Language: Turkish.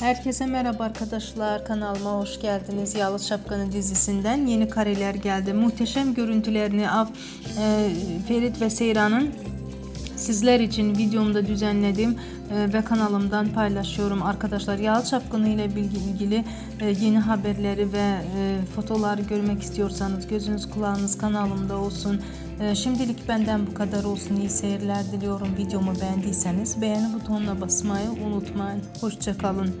Herkese merhaba arkadaşlar kanalıma hoş geldiniz. Yalı Şapkanı dizisinden yeni kareler geldi. Muhteşem görüntülerini Av, e, Ferit ve Seyran'ın sizler için videomda düzenledim e, ve kanalımdan paylaşıyorum arkadaşlar. Yalı Şapkanı ile ilgili e, yeni haberleri ve e, fotoğrafları görmek istiyorsanız gözünüz kulağınız kanalımda olsun. Şimdilik benden bu kadar olsun. İyi seyirler diliyorum. Videomu beğendiyseniz beğeni butonuna basmayı unutmayın. Hoşçakalın.